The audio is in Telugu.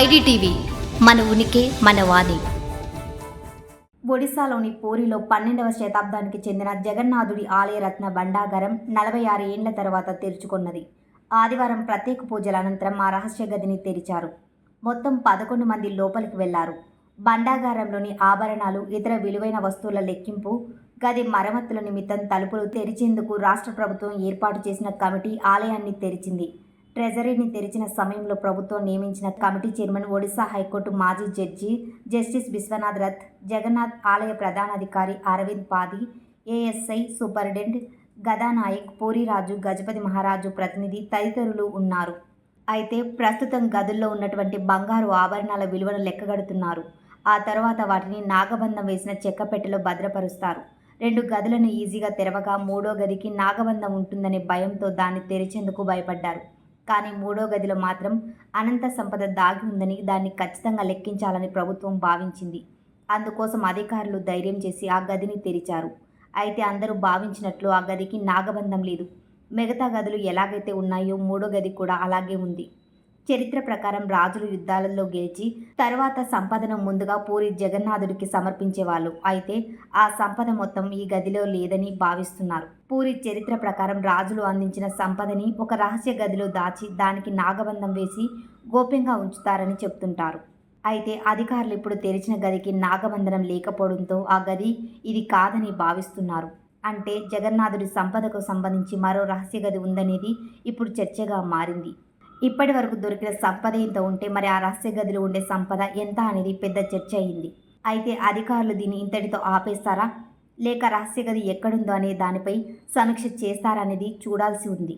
ఐడిటీవీ మన ఉనికి మన వాణి. ఒడిశాలోని పూరిలో పన్నెండవ శతాబ్దానికి చెందిన జగన్నాథుడి ఆలయరత్న భండాగారం నలభై ఆరు ఏండ్ల తర్వాత తెరుచుకున్నది. ఆదివారం ప్రత్యేక పూజల అనంతరం ఆ రహస్య గదిని తెరిచారు. మొత్తం పదకొండు మంది లోపలికి వెళ్ళారు. భండాగారంలోని ఆభరణాలు ఇతర విలువైన వస్తువుల లెక్కింపు గది మరమ్మతుల నిమిత్తం తలుపులు తెరిచేందుకు రాష్ట్ర ప్రభుత్వం ఏర్పాటు చేసిన కమిటీ ఆలయాన్ని తెరిచింది. ట్రెజరీని తెరిచిన సమయంలో ప్రభుత్వం నియమించిన committee chairman Odisha high court మాజీ జడ్జి జస్టిస్ విశ్వనాథ్ రథ్ జగన్నాథ్ ఆలయ ప్రధానాధికారి అరవింద్ పాది ఏఎస్ఐ సూపరింటెండెంట్ గదానాయక్ పూరిరాజు గజపతి మహారాజు ప్రతినిధి తదితరులు ఉన్నారు. అయితే ప్రస్తుతం గదుల్లో ఉన్నటువంటి బంగారు ఆభరణాల విలువను లెక్కగడుతున్నారు. ఆ తర్వాత వాటిని నాగబంధం వేసిన చెక్క పెట్టెలో భద్రపరుస్తారు. రెండు గదులను ఈజీగా తెరవగా మూడో గదికి నాగబంధం ఉంటుందనే భయంతో దాన్ని తెరిచేందుకు భయపడ్డారు. కానీ మూడో గదిలో మాత్రం అనంత సంపద దాగి ఉందని దాన్ని ఖచ్చితంగా లెక్కించాలని ప్రభుత్వం భావించింది. అందుకోసం అధికారులు ధైర్యం చేసి ఆ గదిని తెరిచారు. అయితే అందరూ భావించినట్లు ఆ గదికి నాగబంధం లేదు. మిగతా గదులు ఎలాగైతే ఉన్నాయో మూడో గది కూడా అలాగే ఉంది. చరిత్ర ప్రకారం రాజులు యుద్ధాలలో గెలిచి తర్వాత సంపదను ముందుగా పూరి జగన్నాథుడికి సమర్పించేవాళ్ళు. అయితే ఆ సంపద మొత్తం ఈ గదిలో లేదని భావిస్తున్నారు. పూరి చరిత్ర ప్రకారం రాజులు అందించిన సంపదని ఒక రహస్య గదిలో దాచి దానికి నాగబంధం వేసి గోప్యంగా ఉంచుతారని చెప్తుంటారు. అయితే అధికారులు ఇప్పుడు తెరిచిన గదికి నాగబంధనం లేకపోవడంతో ఆ గది ఇది కాదని భావిస్తున్నారు. అంటే జగన్నాథుడి సంపదకు సంబంధించి మరో రహస్య గది ఉందనేది ఇప్పుడు చర్చగా మారింది. ఇప్పటి వరకు దొరికిన సంపద ఇంత ఉంటే మరి ఆ రహస్య గదిలో ఉండే సంపద ఎంత అనేది పెద్ద చర్చ అయింది. అయితే అధికారులు దీన్ని ఇంతటితో ఆపేస్తారా? లేక రహస్య గది ఎక్కడుందో అనే దానిపై సమీక్ష చేస్తారనేది చూడాల్సి ఉంది.